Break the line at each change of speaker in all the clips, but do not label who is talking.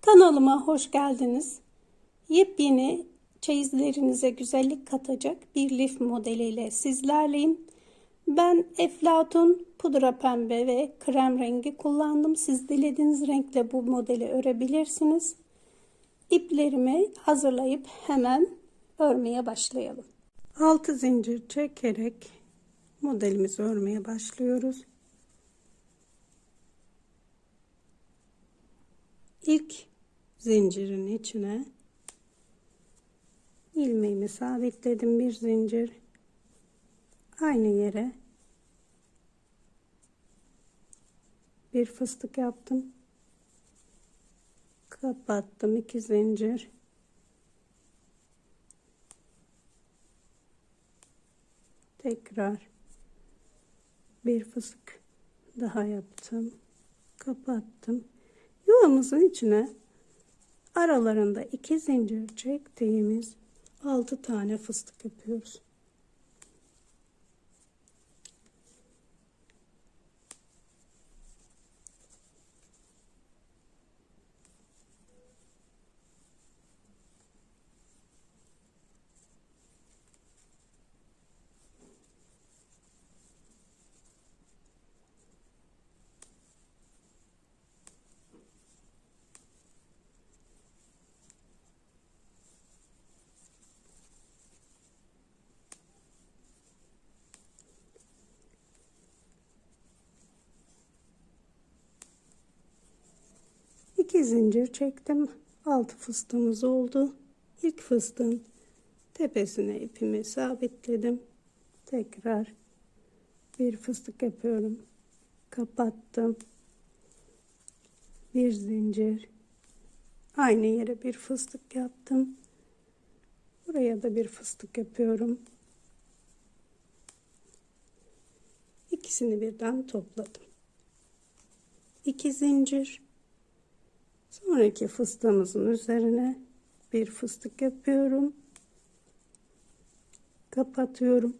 Kanalıma hoş geldiniz. Yepyeni çeyizlerinize güzellik katacak bir lif modeliyle sizlerleyim. Ben eflatun, pudra pembe ve krem rengi kullandım. Siz dilediğiniz renkle bu modeli örebilirsiniz. İplerimi hazırlayıp hemen örmeye başlayalım. 6 zincir çekerek modelimizi örmeye başlıyoruz. İlk zincirin içine. İlmeğimi sabitledim bir zincir. Aynı yere. Bir fıstık yaptım. Kapattım iki zincir. Tekrar bir fıstık daha yaptım. Kapattım. Yuvamızın içine aralarında iki zincir çektiğimiz 6 tane fıstık yapıyoruz. İki zincir çektim. Altı fıstığımız oldu. İlk fıstığın tepesine ipimi sabitledim. Tekrar bir fıstık yapıyorum. Kapattım. Bir zincir. Aynı yere bir fıstık yaptım. Buraya da bir fıstık yapıyorum. İkisini birden topladım. İki zincir Sonraki fıstığımızın üzerine bir fıstık yapıyorum. Kapatıyorum.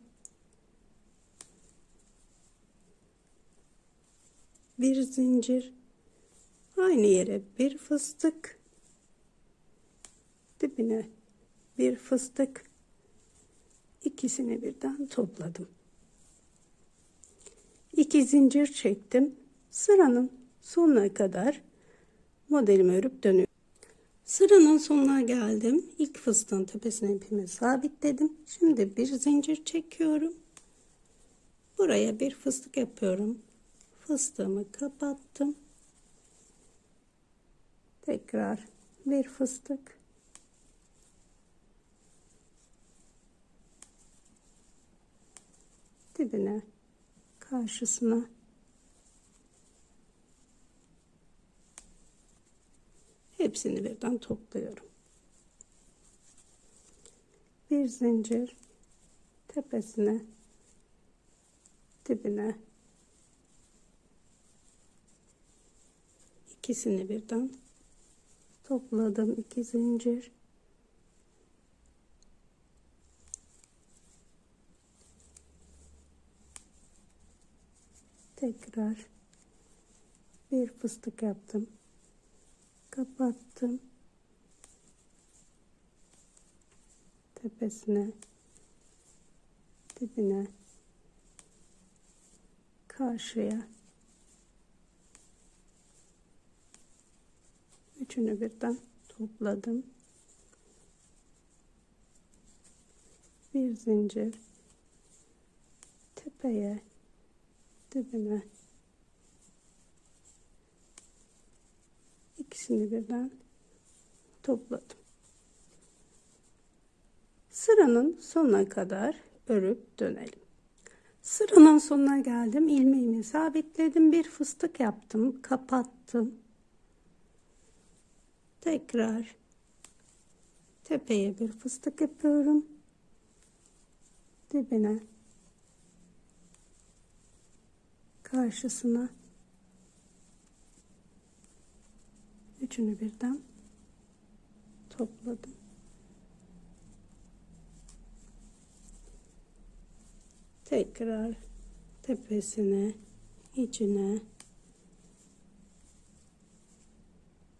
Bir zincir. Aynı yere bir fıstık. Dibine bir fıstık. İkisini birden topladım. İki zincir çektim. Sıranın sonuna kadar modelimi örüp dönüyorum. Sıranın sonuna geldim. İlk fıstığın tepesine ipimi sabitledim. Şimdi bir zincir çekiyorum. Buraya bir fıstık yapıyorum. Fıstığımı kapattım. Tekrar bir fıstık. Dibine karşısına Hepsini birden topluyorum. Bir zincir tepesine dibine. İkisini birden topladım. İki zincir. Tekrar bir fıstık yaptım kapattım. Tepesine dibine karşıya. Üçünü birden topladım. Bir zincir tepeye dibine ikisini birden topladım. Sıranın sonuna kadar örüp dönelim. Sıranın sonuna geldim. ilmeğimi sabitledim. Bir fıstık yaptım. Kapattım. Tekrar tepeye bir fıstık yapıyorum. Dibine karşısına üçünü birden topladım. Tekrar tepesine, içine,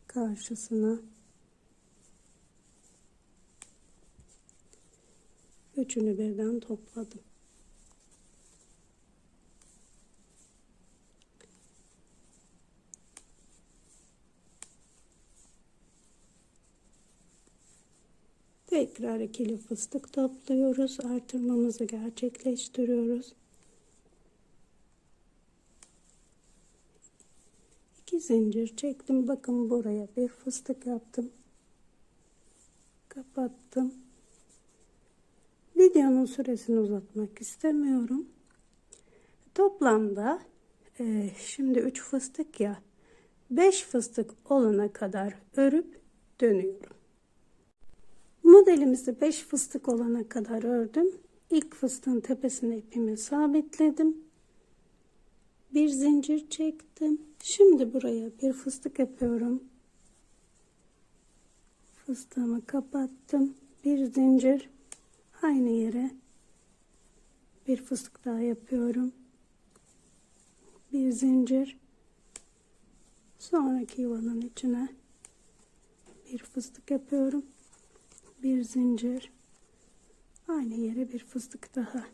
karşısına üçünü birden topladım. Tekrar ikili fıstık topluyoruz. Artırmamızı gerçekleştiriyoruz. İki zincir çektim. Bakın buraya bir fıstık yaptım. Kapattım. Videonun süresini uzatmak istemiyorum. Toplamda e, şimdi 3 fıstık ya 5 fıstık olana kadar örüp dönüyorum. Modelimizi 5 fıstık olana kadar ördüm. İlk fıstığın tepesine ipimi sabitledim. Bir zincir çektim. Şimdi buraya bir fıstık yapıyorum. Fıstığımı kapattım. Bir zincir aynı yere bir fıstık daha yapıyorum. Bir zincir sonraki yuvanın içine bir fıstık yapıyorum bir zincir. Aynı yere bir fıstık daha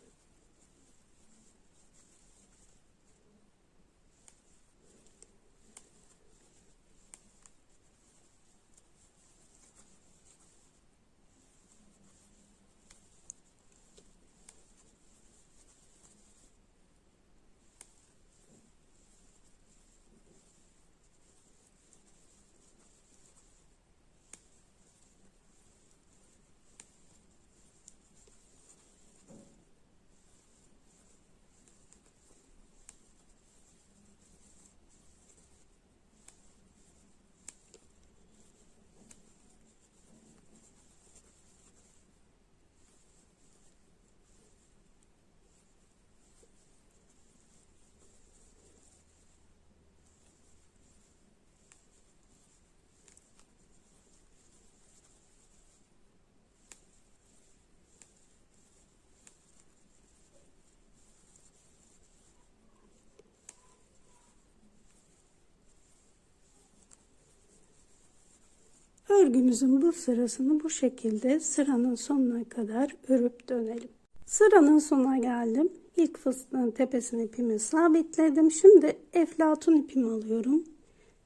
Örgümüzün bu sırasını bu şekilde sıranın sonuna kadar örüp dönelim. Sıranın sonuna geldim. İlk fıstığın tepesine ipimi sabitledim. Şimdi eflatun ipimi alıyorum.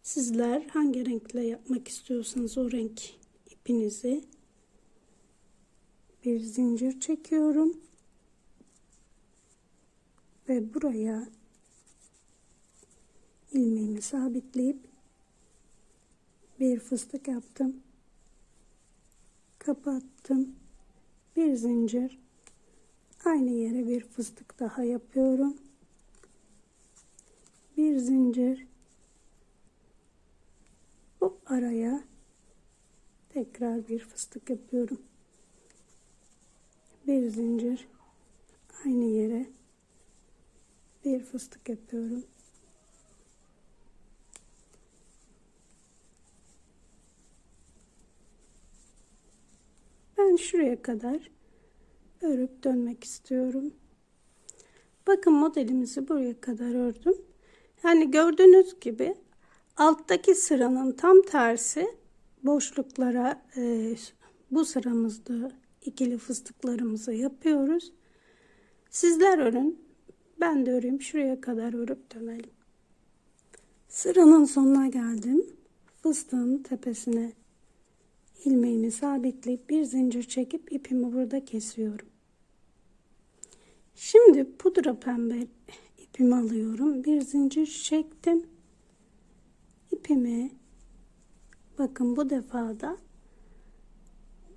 Sizler hangi renkle yapmak istiyorsanız o renk ipinizi bir zincir çekiyorum. Ve buraya ilmeğimi sabitleyip bir fıstık yaptım. Kapattım. Bir zincir. Aynı yere bir fıstık daha yapıyorum. Bir zincir. Bu araya tekrar bir fıstık yapıyorum. Bir zincir. Aynı yere bir fıstık yapıyorum Ben şuraya kadar örüp dönmek istiyorum. Bakın modelimizi buraya kadar ördüm. Yani gördüğünüz gibi alttaki sıranın tam tersi boşluklara e, bu sıramızda ikili fıstıklarımızı yapıyoruz. Sizler örün. Ben de öreyim. Şuraya kadar örüp dönelim. Sıranın sonuna geldim. Fıstığın tepesine ilmeğimi sabitleyip bir zincir çekip ipimi burada kesiyorum. Şimdi pudra pembe ipimi alıyorum. Bir zincir çektim. İpimi bakın bu defada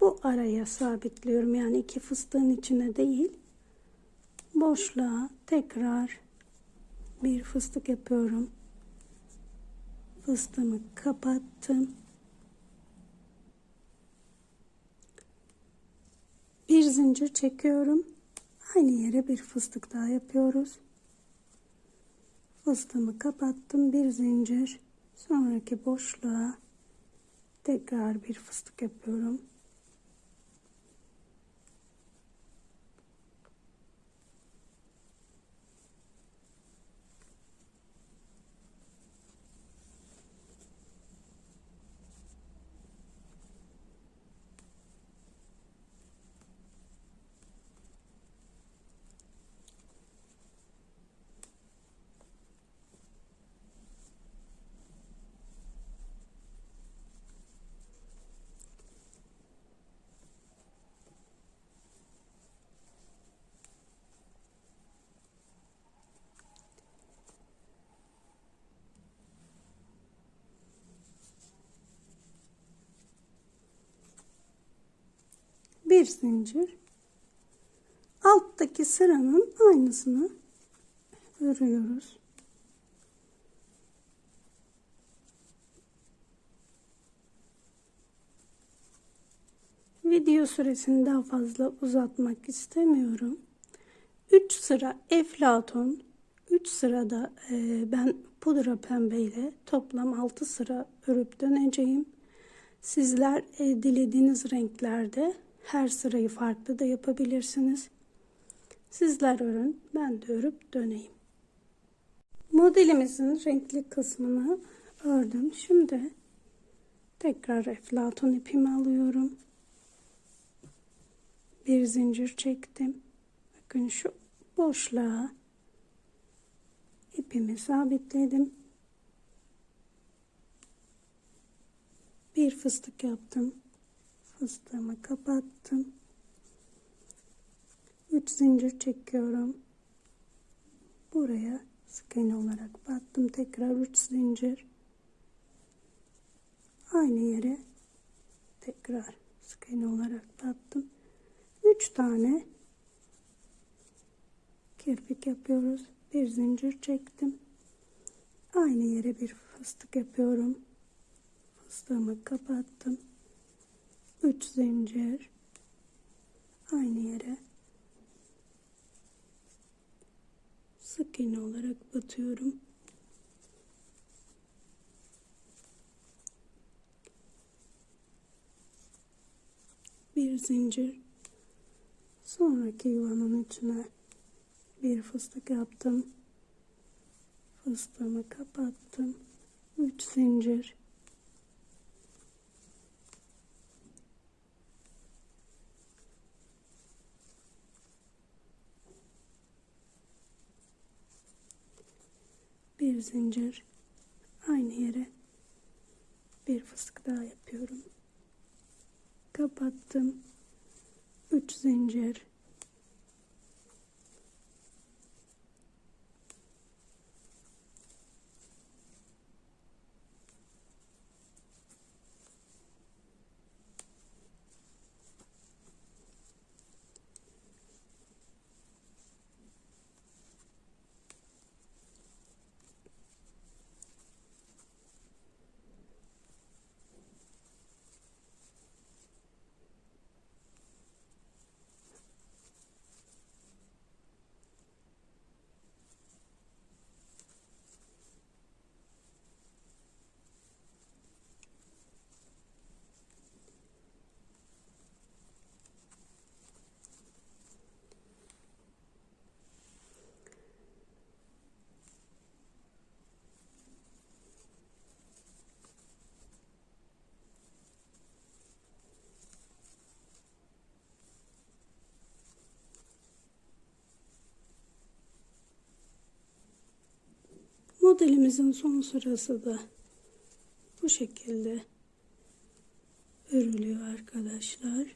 bu araya sabitliyorum. Yani iki fıstığın içine değil. Boşluğa tekrar bir fıstık yapıyorum. Fıstığımı kapattım. bir zincir çekiyorum. Aynı yere bir fıstık daha yapıyoruz. Fıstığımı kapattım bir zincir. Sonraki boşluğa tekrar bir fıstık yapıyorum bir zincir alttaki sıranın aynısını örüyoruz. Video süresini daha fazla uzatmak istemiyorum. 3 sıra eflatun, 3 sırada e, ben pudra pembe ile toplam 6 sıra örüp döneceğim. Sizler e, dilediğiniz renklerde her sırayı farklı da yapabilirsiniz. Sizler örün, ben de örüp döneyim. Modelimizin renkli kısmını ördüm. Şimdi tekrar eflatun ipimi alıyorum. Bir zincir çektim. Bakın şu boşluğa ipimi sabitledim. Bir fıstık yaptım. Fıstığımı kapattım. 3 zincir çekiyorum. Buraya sık iğne olarak battım. Tekrar 3 zincir. Aynı yere tekrar sık iğne olarak battım. 3 tane kirpik yapıyoruz. Bir zincir çektim. Aynı yere bir fıstık yapıyorum. Fıstığımı kapattım. 3 zincir. Aynı yere sık iğne olarak batıyorum. Bir zincir. Sonraki yuvanın içine bir fıstık yaptım. Fıstığımı kapattım. 3 zincir. Bir zincir. Aynı yere bir fıstık daha yapıyorum. Kapattım. 3 zincir. Modelimizin son sırası da bu şekilde örülüyor arkadaşlar.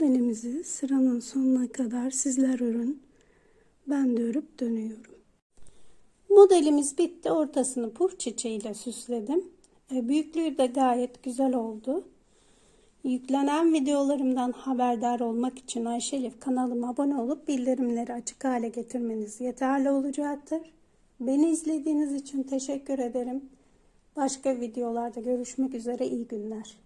Modelimizi sıranın sonuna kadar sizler örün. Ben de örüp dönüyorum. Modelimiz bitti. Ortasını puf çiçeğiyle süsledim. E, büyüklüğü de gayet güzel oldu. Yüklenen videolarımdan haberdar olmak için Ayşelif kanalıma abone olup bildirimleri açık hale getirmeniz yeterli olacaktır. Beni izlediğiniz için teşekkür ederim. Başka videolarda görüşmek üzere iyi günler.